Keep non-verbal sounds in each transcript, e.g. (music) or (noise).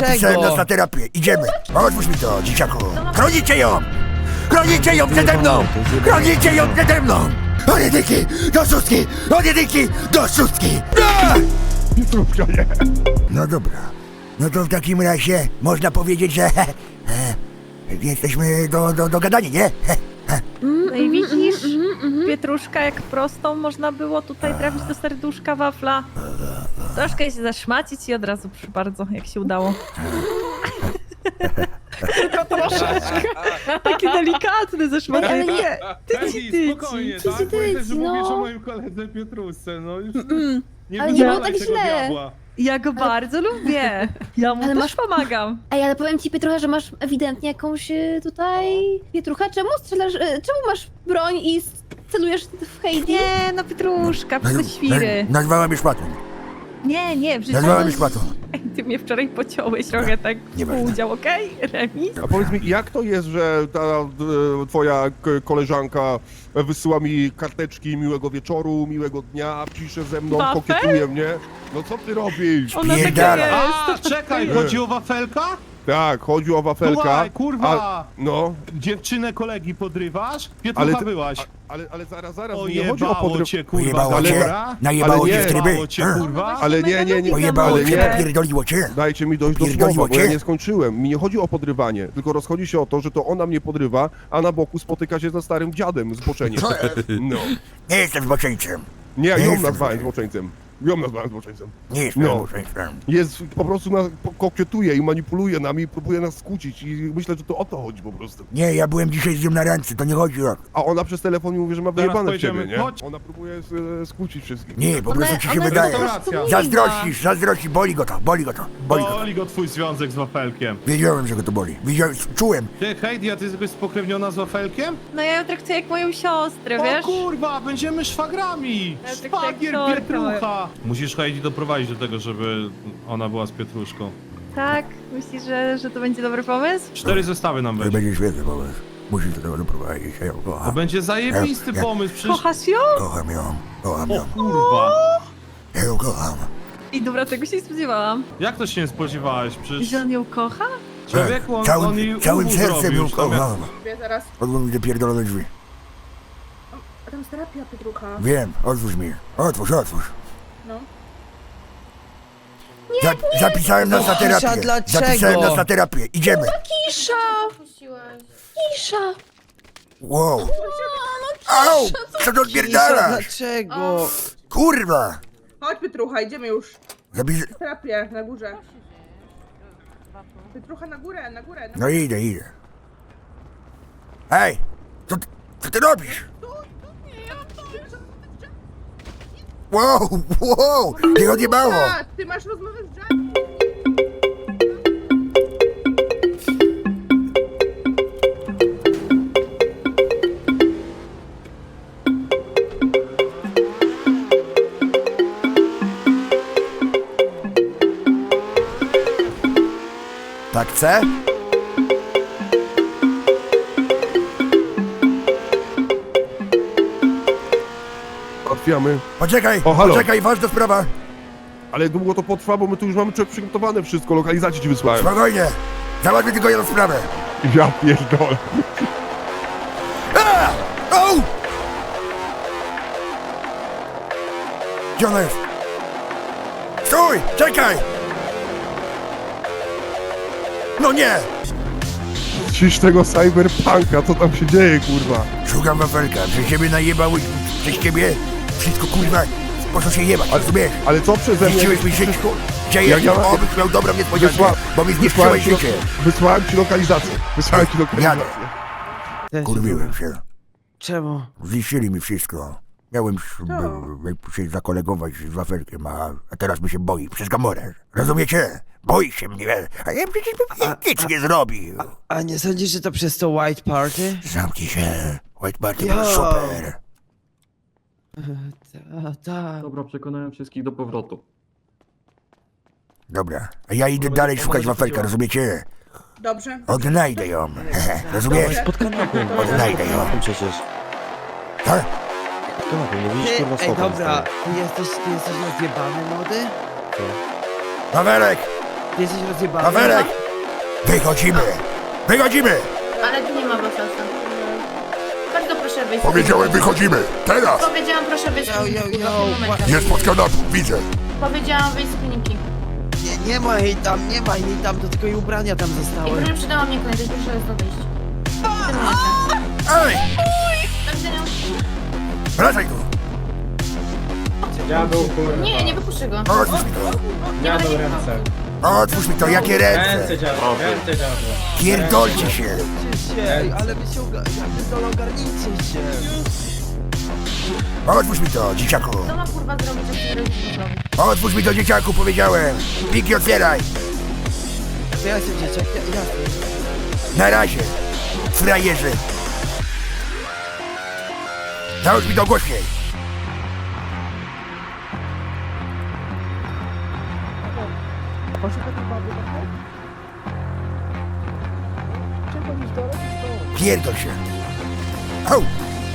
Zapisałem nas na terapię. Idziemy. Otwórz mi to, dzieciaku. Chronicie ją! Chronicie ją przede mną! Chronicie ją przede mną! Od jedynki do szóstki! Od jedynki do szóstki! No dobra. No to w takim razie można powiedzieć, że (laughs) e, jesteśmy do, do, dogadani, nie? (laughs) No i widzisz, Pietruszka, jak prostą można było tutaj trafić do serduszka wafla. Troszkę się zaszmacić i od razu, proszę bardzo, jak się udało. (laughs) Tylko troszeczkę. Takie delikatne zaszmacenie. Ty ci, ty spokojnie, ci. tak? ty, Pamiętaj, że no. mówisz o moim koledze Piotrusce, no już Mm, nie Ale nie było tak tego źle. diabła. Ja go bardzo lubię. (laughs) Ja mu Ale też masz- pomagam. Ej, ale powiem ci, Pietrucha, że masz ewidentnie jakąś e, tutaj... Pietrucha, czemu strzelasz... e, Czemu masz broń i s- celujesz w Heidi? Nie, no Pietruszka, przez świry. Na- Nazwała mnie szmatą. Nie, nie, w życiu. Nazwała mnie szmatą. Ty mnie wczoraj pociąłeś trochę tak Nieważne. współudział, okej? Remis? A powiedz mi, jak to jest, że ta e, twoja k- koleżanka wysyła mi karteczki miłego wieczoru, miłego dnia, pisze ze mną, Wafel? kokietuje mnie? No co ty robisz? Ona taka jest. A, czekaj, chodzi o wafelka? Tak, chodzi o wafelka. Słuchaj, kurwa! A, no, Dziewczynę kolegi podrywasz? Pietrucha ale, ty- byłaś. a, ale, ale zaraz, zaraz, mi nie chodzi o jebało podryw... cię, kurwa, Pojebało ale- cię? dobra? Najebało ale cię nie. w tryby? Jebało cię, kurwa? Ale nie, nie, nie, Pojebało ale cię, nie. popierdoliło cię? Dajcie mi dojść do Pierdoliło słowa, bo ja cię? nie skończyłem. Mi nie chodzi o podrywanie, tylko rozchodzi się o to, że to ona mnie podrywa, a na boku spotyka się ze starym dziadem zboczeniem. No. Nie jestem zboczeńcem. Nie, Nie ją jestem nazwałem zboczeńcem. Ją nazwałem zboczeńcem. Nie jestem No. zboczeńcem. Jest, po prostu nas po- kokietuje i manipuluje nami, próbuje nas skłócić i myślę, że to o to chodzi po prostu. Nie, ja byłem dzisiaj z nią na randce, to nie chodzi o... A ona przez telefon mi mówi, że ma Zaraz wyjebane w pojedziemy. ciebie, nie? Chodź. Ona próbuje e, skłócić wszystkich. Nie, po prostu ci się jest wydaje. po prostu. Zazdrościsz, zazdrościsz, boli go to, boli go to, boli go to. Boli go twój związek z wafelkiem. Wiedziałem, że go to boli. Wiedziałem, czułem. Ty, Heidi, a ty jesteś spokrewniona z wafelkiem? No ja ją traktuję jak moją siostrę, O wiesz? kurwa, będziemy szwagrami! Ja tak Szwagier tak Pietrucha! Musisz Heidi doprowadzić do tego, żeby ona była z Pietruszką. Tak? Myślisz, że, że to będzie dobry pomysł? Cztery zestawy nam To będzie świetny pomysł. Musisz do tego doprowadzić. Ja ją To kocham. będzie zajebisty Ja- pomysł, przecież... Kochasz ją? Kocham ją, kocham O ją. kurwa! Ja ją kocham. I dobra, tego się nie spodziewałam. Jak to się nie spodziewałeś? Przecież Że on ją kocha? człowieku, on, całym, on jej całym uwu sercem zrobił, ją że tam jak- kocham. Wie zaraz. Odłóż mi te pierdolone drzwi. A tam jest terapia Pietrucha. Wiem, otwórz mi. Otwórz, otwórz. No. Za, zapisałem nas na Kisza, terapię. dlaczego? Zapisałem nas na terapię. Idziemy. Kisza! Kisza! Wow. Au! Co to Kisza, odpierdalasz? dlaczego? Kurwa! Chodź Pietrucha, idziemy już. Zapis... Terapię na górze. Pietrucha na górę, na górę. Na... No idę, idę. Hej! Co ty, co ty robisz? Wow, wow! Nie odjebało! A, ty masz rozmowę z Jack. Tak chce? Poczekaj, O, halo. poczekaj, ważna sprawa. Ale długo to potrwa, bo my tu już mamy człowiek przygotowane wszystko, lokalizację ci wysłałem. Spokojnie. Załatwię tylko jedną sprawę. Ja pierdolę. A! Au! Gdzie ona jest? Stój! Czekaj! No nie! Cisz tego cyberpunka, co tam się dzieje, kurwa? Szukam wafelka, przez ciebie najebały, przez ciebie wszystko kurwa, co się jebać, rozumiesz? Ale co przeze mnie? Zniszczyłeś mi życie. Gdzie Ja miałem- obyś miał dobrą niespodziankę, Wysła- bo mi zniszczyłeś ci, życie. wysłałem ci lokalizację. Wysłałem ci lokalizację. Jadę. Kurwiłem się. Czemu? Zniszczyli mi wszystko. Miałem się, się zakolegować z wafelkiem, a, a teraz mi się boi przez Gamorę. Rozumiecie? Boi się mnie, a ja przecież bym nic nie zrobił. A nie sądzisz, że to przez to White Party? Zamknij się. White Party Yo. był super. Ta, ta. Dobra, przekonałem wszystkich do powrotu. Dobra, a ja idę dalej szukać wafelka, rozumiecie? Dobrze. Odnajdę ją. Rozumiesz? Pod kanapą. Odnajdę ją. Przecież. Tak? Pod kanapą, nie widzisz kurwa ej, słowa dobra, ty jesteś, ty jesteś rozjebany, młody? Wafelek! Ty jesteś rozjebany? Wafelek! Wychodzimy! Wychodzimy! Ale tu nie ma wafelka. Proszę wyjść. Powiedziałem wychodzimy! Teraz! Powiedziałam proszę wyjść z Yo, yo, kliniki. yo. Jest pod kanapą, widzę! Powiedziałam wyjść z kliniki. Nie, nie ma jej tam, nie ma jej tam, to tylko jej ubrania tam I zostały. proszę przydała mnie kończyć, proszę stąd wyjść. W tym momencie. Ej! Do widzenia. Wracaj tu! Nie, nie wypuszczę go. Otwórz mi to! Będę ręce. Otwórz mi to, jakie ręce! Pierdolcie się! Się, ej, ale wy się oga- ja pierdolę, ogarnijcie się. Otwórz mi to, dzieciaku! Co ma kurwa zrobić, jak się rodzice zrobi? Otwórz mi to, dzieciaku, powiedziałem! Piki otwieraj! To ja jestem dzieciak, ja, ja Na razie! Frajerzy! Załóż mi to głośniej! Pierdol się! Au!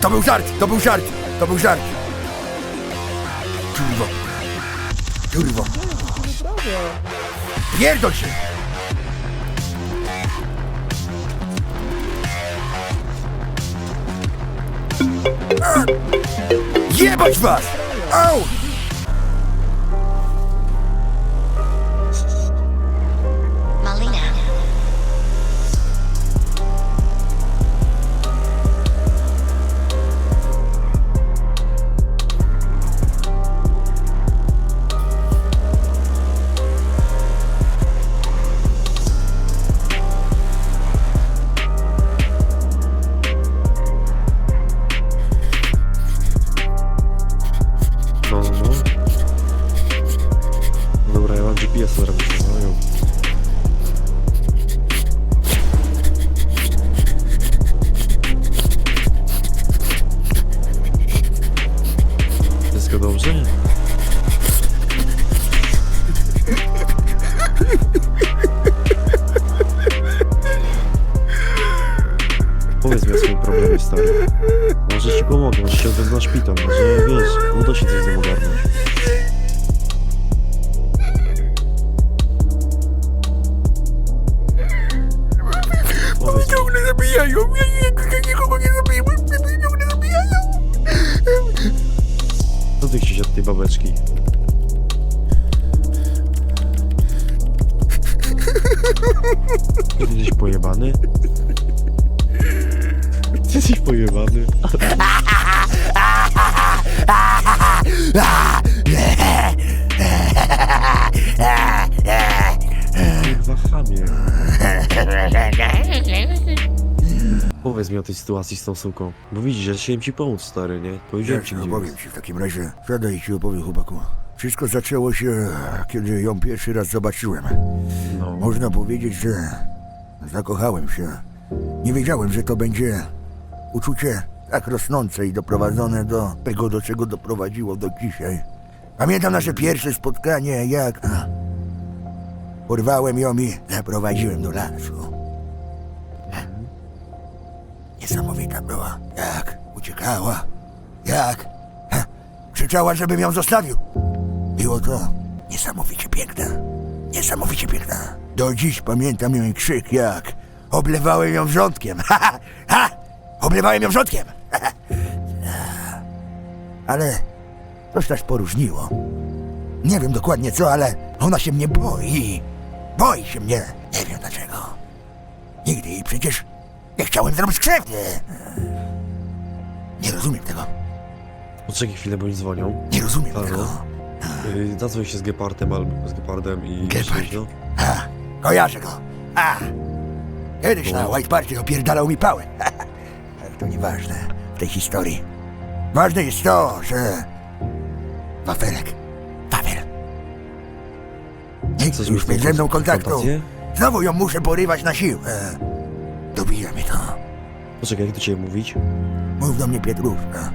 To był żart! To był żart! To był żart! Kurwo! Kurwo! Pierdol się! Jebać was! Au! Powiedz mi o tej sytuacji z tą suką. Bo widzisz, że chciałem ci pomóc, stary, nie? Powiedziałem ci, Ja gdzie opowiem jest. ci w takim razie. Siadaj i ci opowiem, chłopaku. Wszystko zaczęło się, kiedy ją pierwszy raz zobaczyłem. No. Można powiedzieć, że zakochałem się. Nie wiedziałem, że to będzie uczucie tak rosnące i doprowadzone do tego, do czego doprowadziło do dzisiaj. Pamiętam nasze pierwsze spotkanie, jak porwałem ją i zaprowadziłem do lasu. Niesamowita była. Jak uciekała. Jak ha, krzyczała, żebym ją zostawił. Było to niesamowicie piękne. Niesamowicie piękna. Do dziś pamiętam jej krzyk, jak oblewałem ją wrzątkiem. (laughs) Ha, ha, ha! Oblewałem ją wrzątkiem. (laughs) Ha, ha. Ale coś też poróżniło. Nie wiem dokładnie co, ale ona się mnie boi. Boi się mnie. Nie wiem dlaczego. Nigdy jej przecież nie chciałem zrobić krzywdy. Nie rozumiem tego. Poczekaj chwilę, bo mi dzwonią. Nie rozumiem Halo? tego. Yy, zadzwoń się z Gepardem albo z Gepardem i... Gepard. przyjdź, no. A, kojarzę go. A, kiedyś na White Party opierdalał mi pałę. (laughs) Ale to nieważne w tej historii. Ważne jest to, że... Wafelek. Wafel. Nikt Chcesz już mieć ze mną kontaktu. Znowu ją muszę porywać na siłę. Dobija mnie to. Poczekaj, jak do ciebie mówić? Mów do mnie Pietruszka.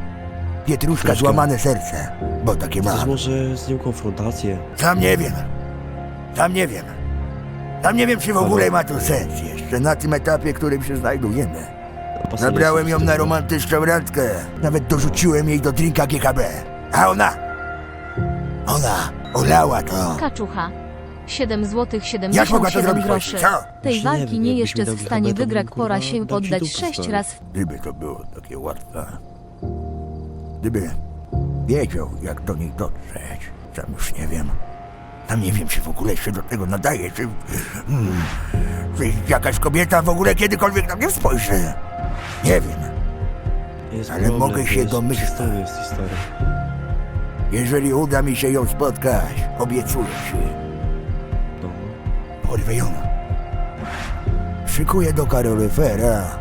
Pietruszka Pietruszka. złamane serce, bo takie Chcesz ma. może z nią konfrontację? Sam nie wiem. Sam nie wiem. Sam nie wiem, czy w ogóle ma to sens jeszcze na tym etapie, którym się znajdujemy. Pasuje Zabrałem ją na romantyczną randkę. Nawet dorzuciłem jej do drinka GKB. A ona... Ona olała to. Kaczucha. 7 zł Jak mogła to 77 zrobić groszy. Tej walki nie jeszcze w stanie wygrać, pora się poddać dupę, 6 stary. raz Gdyby to było takie łatwe. Gdyby wiedział, jak do nich dotrzeć. Sam już nie wiem. Sam nie wiem, czy w ogóle się do tego nadaje, czy... Hmm, czy jakaś kobieta w ogóle kiedykolwiek na mnie spojrzy. Nie wiem. Jest Ale problem, mogę się domyślać. Historia jest historia. Jeżeli uda mi się ją spotkać, obiecuję ci. Ją. Szykuję do kaloryfera.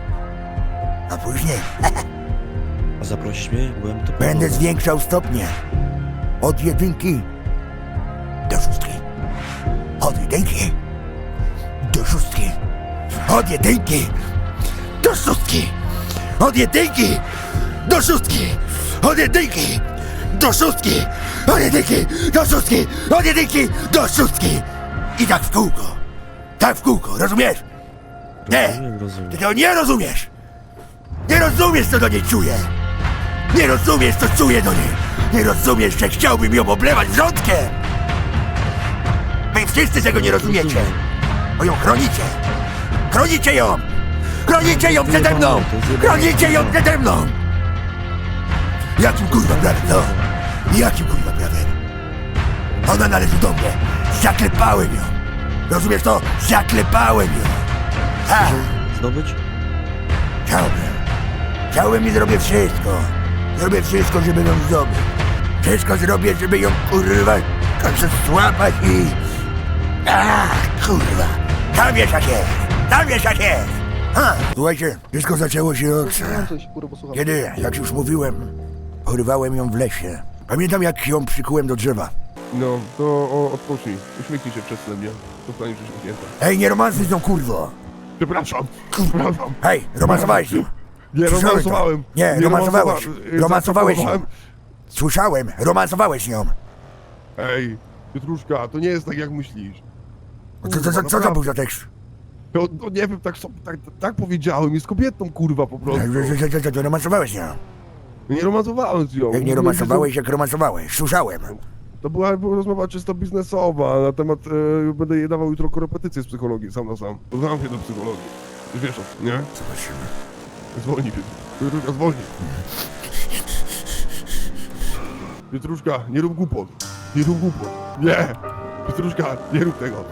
A później (laughs) A zaprosisz mnie? Byłem to będę zwiększał stopnie. Od jedynki do szóstki. Od jedynki do szóstki. Od jedynki do szóstki. Od jedynki do szóstki. Od jedynki do szóstki. Od jedynki do szóstki. Od jedynki do szóstki. I tak w kółko. Tak w kółko, rozumiesz? Nie. Rozumiem, rozumiem. Ty tego nie rozumiesz! Nie rozumiesz, co do niej czuję! Nie rozumiesz, co czuję do niej! Nie rozumiesz, że chciałbym ją oblewać wrzątkiem! Wy wszyscy tego nie rozumiecie! Bo ją chronicie! Chronicie ją! Chronicie ją przede mną! Chronicie ją przede mną! Jakim kurwa prawem, no? Jakim kurwa prawem? Ona należy do mnie! Zaklepałem ją! Rozumiesz to? Zaklepałem ją! Ha! Zdobyć? Chciałbym. Chciałbym i zrobię wszystko. Zrobię wszystko, żeby ją zdobyć. Wszystko zrobię, żeby ją kurwa kończę złapać i... Ach, kurwa. Tam wiesz jak jest. Tam wiesz jak jest. Ha. Słuchajcie, wszystko zaczęło się od... Kiedy, jak już mówiłem, porywałem ją w lesie. Pamiętam jak ją przykułem do drzewa. No, to o, odpocznij. Uśmiechnij się przed mnie. Zostaniesz uśmiechnięta. Ej, nie romansuj z tą kurwo. Przepraszam, przepraszam. Hej, romansowałeś z nią. Nie Słyszałem to. romansowałem. Nie, romansowałeś. romansowa- Romansowałeś ją. Słyszałem, romansowałeś z nią. Ej, Pietruszka, to nie jest tak jak myślisz. Co, co, co, co to był za tekst? No, no nie wiem, tak, so- tak, tak powiedziałem, jest kobietą kurwa po prostu. Że, że, że, że romansowałeś z nią. Nie romansowałem z nią. Jak nie romansowałeś, jak romansowałeś. Słyszałem. To była rozmowa czysto biznesowa na temat, e, będę jej dawał jutro korepetycje z psychologii, sam na sam. Znam się do psychologii. Wiesz o tym, nie? Zobaczymy. Zwolnij, Pietruszka. Pietruszka, zwolnij. Pietruszka, nie rób głupot. Nie rób głupot. Nie! Pietruszka, nie rób tego.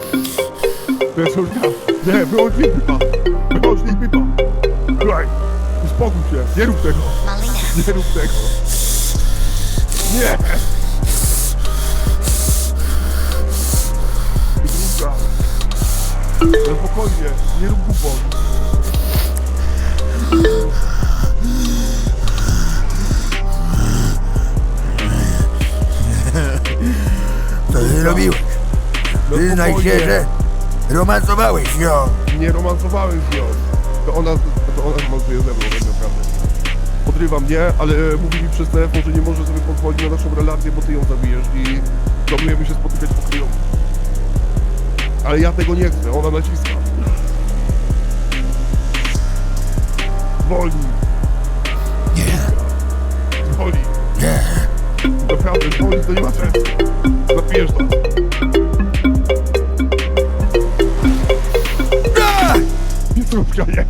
Pietruszka, nie, wyłącznij pipa. Wyłącznij pipa. Słuchaj, uspokój się, nie rób tego. Nie rób tego. Nie! No spokojnie, nie rób głupot. Co ty zrobiłeś? No Przyznaj się, spokojnie. że romansowałeś nią. Nie romansowałem z nią. To ona, to ona romansuje ze mną tak naprawdę. Podrywa mnie, ale mówi mi przez telefon, że nie może sobie pozwolić na naszą relację, bo ty ją zabijesz i planujemy się spotykać po kryjomu. Ale ja tego nie chcę, ona naciska. Zwolnij. Nie, Zwolnij. nie. Naprawdę, zwolnij, to nie ma sensu. Zapijesz to. A! Pietrówka, nie.